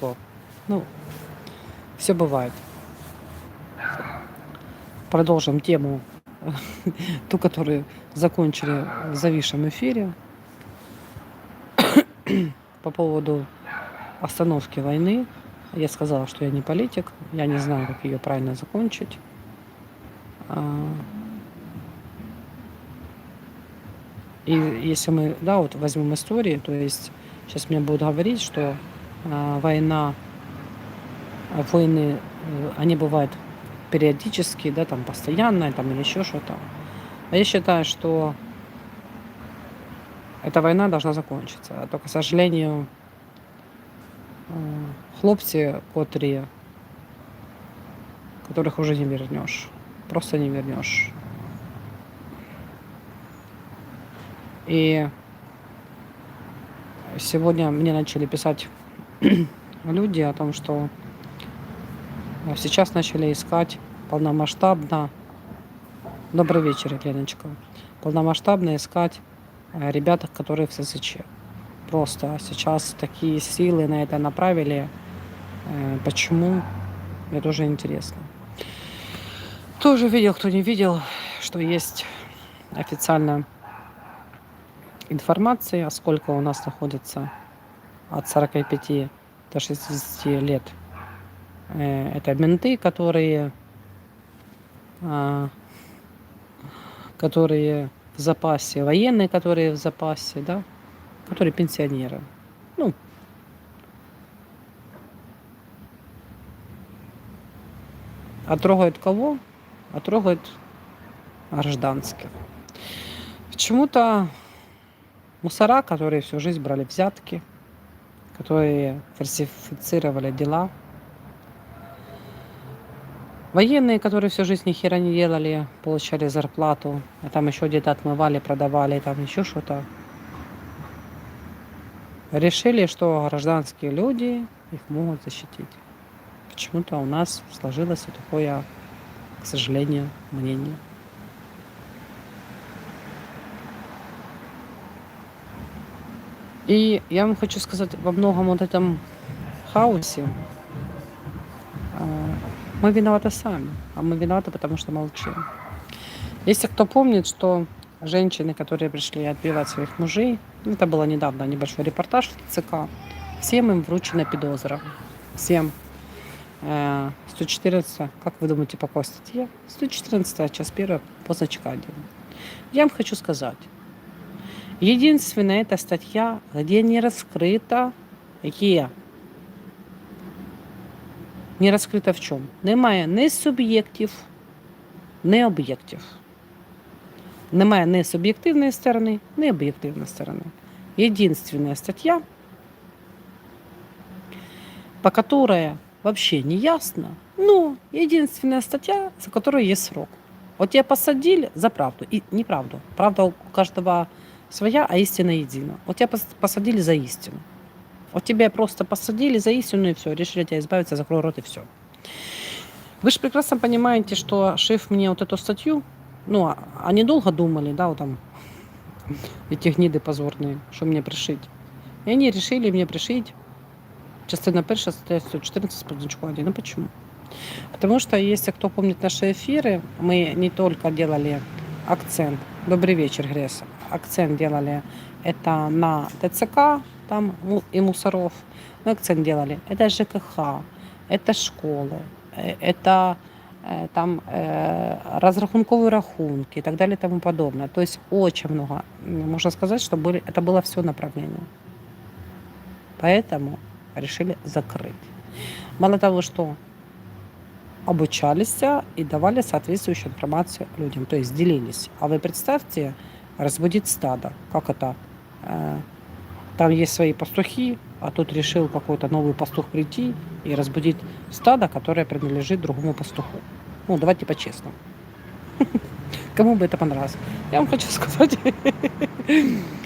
произошло. Ну, все бывает. Продолжим тему, ту, которую закончили в зависшем эфире по поводу остановки войны. Я сказала, что я не политик, я не знаю, как ее правильно закончить. А, И если мы, да, вот возьмем истории, то есть сейчас мне будут говорить, что война, а, войны, э, они бывают периодически, да, там постоянно, там или еще что-то. А я считаю, что эта война должна закончиться. Только, к сожалению, э, хлопці, котрі, которых уже не вернешь. Просто не вернешь. И сегодня мне начали писать люди о том, что сейчас начали искать полномасштабно. Добрый вечер, Леночка. Полномасштабно искать э, ребят, которые в ССЧ. Просто сейчас такие силы на это направили. Э, Почему? Мне тоже интересно. Тоже видел, кто не видел, что есть официально информации, а сколько у нас находится от 45 до 60 лет. Э, Это менты, которые, а, которые в запасе, военные, которые в запасе, да, которые пенсионеры. Ну, а трогают кого? А трогают гражданских. Почему-то мусора, которые всю жизнь брали взятки, которые фальсифицировали дела, военные, которые всю жизнь ни хера не делали, получали зарплату, а там еще где-то отмывали, продавали, там еще что-то. Решили, что гражданские люди их могут защитить. Почему-то у нас сложилось вот такое, к сожалению, мнение. И я вам хочу сказать, во многом вот этом хаосе а, мы виноваты сами, а мы виноваты, потому что молчим. Если кто помнит, что женщины, которые пришли отбивать своих мужей, ну, это было недавно небольшой репортаж в ЦК, всем им вручена пидозра. Всем. Э, 114, как вы думаете, по какой статье? 114, час 1 по 1. Я вам хочу сказать, Единственная эта статья, где не раскрыта є. Не розкрита в чому? Немає ні суб'єктів, ні об'єктів. Немає ні суб'єктивної сторони, ні об'єктивної сторони. Единственная статья, по которой вообще не ясно, но единственная статья, за которую есть срок. Вот тебя посадили за правду и неправду. Правда у каждого своя, а истина едина. Вот тебя посадили за истину. Вот тебя просто посадили за истину и все, решили тебя избавиться, закрой рот и все. Вы же прекрасно понимаете, что шеф мне вот эту статью, ну, а- они долго думали, да, вот там, эти гниды позорные, что мне пришить. И они решили мне пришить частина перша, стаття 114 с позначку 1. Ну почему? Потому что, если кто помнит наши эфиры, мы не только делали акцент. Добрый вечер, Гресса. Акцент делали это на ТЦК там и мусоров. Мы акцент делали. Это ЖКХ, это школы, э, это э, там э, разрахунковые рахунки и так далее и тому подобное. То есть очень много. Можно сказать, что были, это было все направление. Поэтому решили закрыть. Мало того, что обучались и давали соответствующую информацию людям, то есть делились. А вы представьте, разбудить стадо. Как это? Э, Там есть свои пастухи, а тут решил какой-то новый пастух прийти и разбудить стадо, которое принадлежит другому пастуху. Ну, давайте по-честному. Кому бы это понравилось? Я вам хочу сказать,